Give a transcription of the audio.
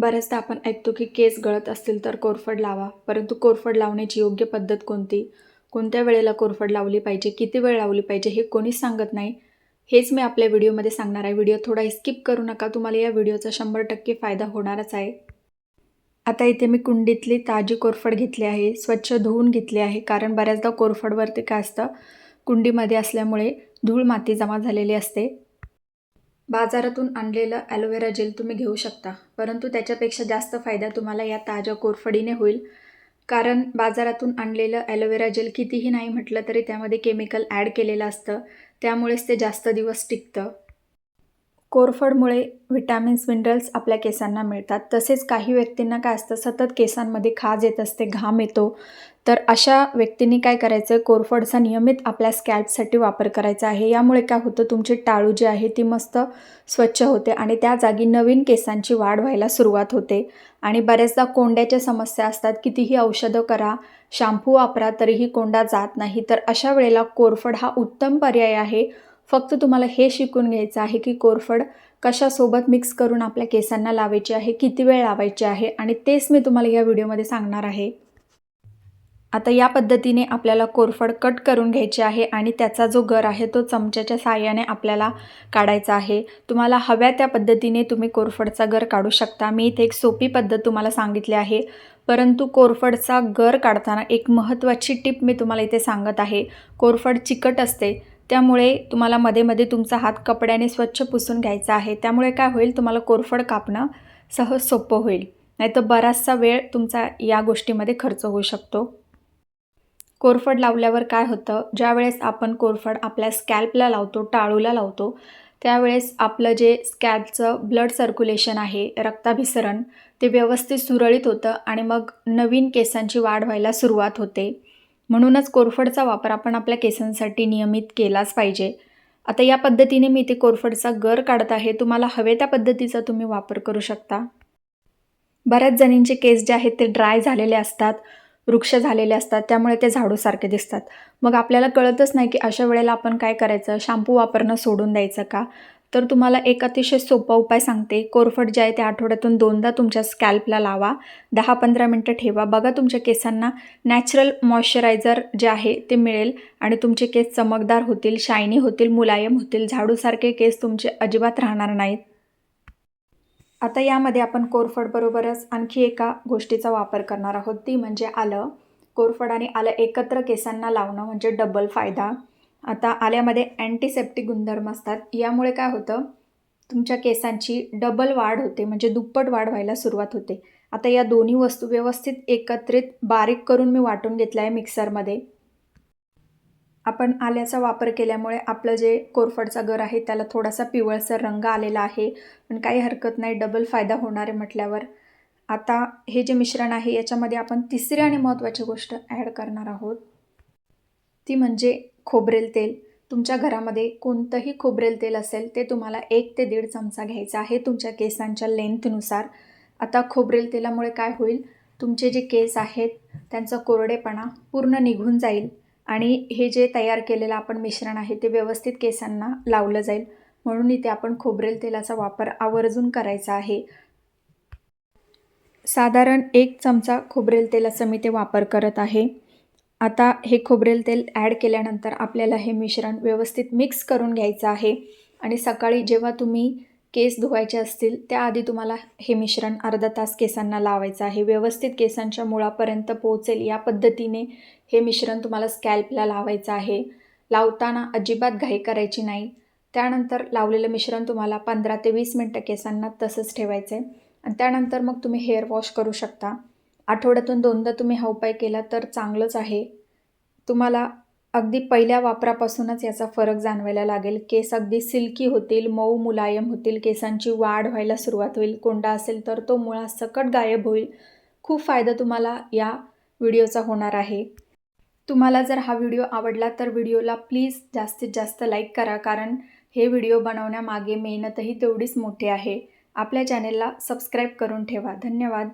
बऱ्याचदा आपण ऐकतो की केस गळत असतील तर कोरफड लावा परंतु कोरफड लावण्याची योग्य पद्धत कोणती? कोणत्या वेळेला कोरफड लावली पाहिजे? किती वेळ लावली पाहिजे हे कोणीच सांगत नाही. हेच मी आपल्या व्हिडिओमध्ये सांगणार आहे. व्हिडिओ थोडा स्किप करू नका. तुम्हाला या व्हिडिओचा शंभर टक्के फायदा होणारच आहे. आता इथे मी कुंडीतली ताजी कोरफड घेतली आहे. स्वच्छ धुवून घेतली आहे कारण बऱ्याचदा कोरफडवरती काय असतं? कुंडीमध्ये असल्यामुळे धूळ माती जमा झालेली असते. बाजारातून आणलेलं ॲलोवेरा जेल तुम्ही घेऊ शकता. परंतु त्याच्यापेक्षा जास्त फायदा तुम्हाला या ताज्या कोरफडीने होईल. कारण बाजारातून आणलेलं ॲलोवेरा जेल कितीही नाही म्हटलं तरी त्यामध्ये केमिकल ॲड केलेलं असतं. त्यामुळेच ते जास्त दिवस टिकतं. कोरफडमुळे विटॅमिन्स मिनरल्स आपल्या केसांना मिळतात. तसेच काही व्यक्तींना काय असतं सतत केसांमध्ये खाज येत असते घाम येतो. तर अशा व्यक्तींनी काय करायचं कोरफडचा नियमित आपल्या स्कॅल्पसाठी वापर करायचा आहे. यामुळे काय होतं तुमची टाळू जी आहे ती मस्त स्वच्छ होते आणि त्या जागी नवीन केसांची वाढ व्हायला सुरुवात होते. आणि बऱ्याचदा कोंड्याच्या समस्या असतात कितीही औषधं करा शॅम्पू वापरा तरीही कोंडा जात नाही. तर अशा वेळेला कोरफड हा उत्तम पर्याय आहे. फक्त तुम्हाला हे शिकून घ्यायचं आहे की कोरफड कशासोबत मिक्स करून आपल्या केसांना लावायची आहे किती वेळ लावायची आहे आणि तेच मी तुम्हाला या व्हिडिओमध्ये सांगणार आहे. आता या पद्धतीने आपल्याला कोरफड कट करून घ्यायची आहे आणि त्याचा जो गर आहे तो चमच्याच्या साहाय्याने आपल्याला काढायचा आहे. तुम्हाला हव्या त्या पद्धतीने तुम्ही कोरफडचा गर काढू शकता. मी इथे एक सोपी पद्धत तुम्हाला सांगितली आहे. परंतु कोरफडचा गर काढताना एक महत्त्वाची टिप मी तुम्हाला इथे सांगत आहे. कोरफड चिकट असते. त्यामुळे तुम्हाला मध्ये मध्ये तुमचा हात कपड्याने स्वच्छ पुसून घ्यायचा आहे. त्यामुळे काय होईल? तुम्हाला कोरफड कापणं सहज सोपं होईल. नाहीतर बराचसा वेळ तुमचा या गोष्टीमध्ये खर्च होऊ शकतो. कोरफड लावल्यावर काय होतं? ज्यावेळेस आपण कोरफड आपल्या स्कॅल्पला लावतो टाळूला लावतो त्यावेळेस आपलं जे स्कॅल्पचं ब्लड सर्क्युलेशन आहे रक्ताभिसरण ते व्यवस्थित सुरळीत होतं आणि मग नवीन केसांची वाढ व्हायला सुरुवात होते. म्हणूनच कोरफडचा वापर आपण आपल्या केसांसाठी नियमित केलाच पाहिजे. आता या पद्धतीने मी इथे कोरफडचा गर काढत आहे. तुम्हाला हवे त्या पद्धतीचा तुम्ही वापर करू शकता. बऱ्याच जणींचे केस जे आहेत ते ड्राय झालेले असतात वृक्ष झालेले असतात त्यामुळे ते झाडूसारखे दिसतात. मग आपल्याला कळतच नाही की अशा वेळेला आपण काय करायचं? शॅम्पू वापरणं सोडून द्यायचं का? तर तुम्हाला एक अतिशय सोपा उपाय सांगते. कोरफड जे आहे ते आठवड्यातून दोनदा तुमच्या स्कॅल्पला लावा. दहा पंधरा मिनटं ठेवा. बघा तुमच्या केसांना नॅचरल मॉइश्चरायझर जे आहे ते मिळेल आणि तुमचे केस चमकदार होतील शायनी होतील मुलायम होतील. झाडूसारखे केस तुमचे अजिबात राहणार नाहीत. आता यामध्ये आपण कोरफडबरोबरच आणखी एका गोष्टीचा वापर करणार आहोत. ती म्हणजे आलं. कोरफड आणि आलं एकत्र केसांना लावणं म्हणजे डबल फायदा. आता आल्यामध्ये अँटीसेप्टिक गुणधर्म असतात. यामुळे काय होतं? तुमच्या केसांची डबल वाढ होते म्हणजे दुप्पट वाढ व्हायला सुरुवात होते. आता या दोन्ही वस्तू व्यवस्थित एकत्रित बारीक करून मी वाटून घेतलं आहे मिक्सरमध्ये. आपण आल्याचा वापर केल्यामुळे आपलं जे कोरफडचा गर आहे त्याला थोडासा पिवळसर रंग आलेला आहे. पण काही हरकत नाही डबल फायदा होणार आहे म्हटल्यावर. आता हे जे मिश्रण आहे याच्यामध्ये आपण तिसरी आणि महत्त्वाची गोष्ट ॲड करणार आहोत. ती म्हणजे खोबरेल तेल. तुमच्या घरामध्ये कोणतंही खोबरेल तेल असेल ते तुम्हाला एक ते दीड चमचा घ्यायचा आहे तुमच्या केसांच्या लेंथनुसार. आता खोबरेल तेलामुळे काय होईल? तुमचे जे केस आहेत त्यांचा कोरडेपणा पूर्ण निघून जाईल आणि हे जे तयार केलेलं आपण मिश्रण आहे ते व्यवस्थित केसांना लावलं जाईल. म्हणून इथे आपण खोबरेल तेलाचा वापर आवर्जून करायचा आहे. साधारण एक चमचा खोबरेल तेलाचा मी ते वापर करत आहे. आता हे खोबरेल तेल ॲड केल्यानंतर आपल्याला हे मिश्रण व्यवस्थित मिक्स करून घ्यायचं आहे. आणि सकाळी जेव्हा तुम्ही केस धुवायचे असतील त्याआधी तुम्हाला हे मिश्रण अर्धा तास केसांना लावायचं आहे. व्यवस्थित केसांच्या मुळापर्यंत पोहोचेल या पद्धतीने हे मिश्रण तुम्हाला स्कॅल्पला लावायचं आहे. लावताना अजिबात घाई करायची नाही. त्यानंतर लावलेलं मिश्रण तुम्हाला पंधरा ते वीस मिनटं केसांना तसंच ठेवायचं आहे आणि त्यानंतर मग तुम्ही हेअर वॉश करू शकता. आठवड्यातून दोनदा तुम्ही हा उपाय केला तर चांगलंच आहे. तुम्हाला अगदी पहिल्या वापरापासूनच याचा फरक जाणवायला लागेल. केस अगदी सिल्की होतील मऊ मुलायम होतील केसांची वाढ व्हायला सुरुवात होईल कोंडा असेल तर तो मुळा सकट गायब होईल. खूप फायदा तुम्हाला या व्हिडिओचा होणार आहे. तुम्हाला जर हा व्हिडिओ आवडला तर व्हिडिओला प्लीज जास्तीत जास्त लाईक करा कारण हे व्हिडिओ बनवण्यामागे मेहनतही तेवढीच मोठी आहे. आपल्या चॅनेलला सबस्क्राईब करून ठेवा. धन्यवाद.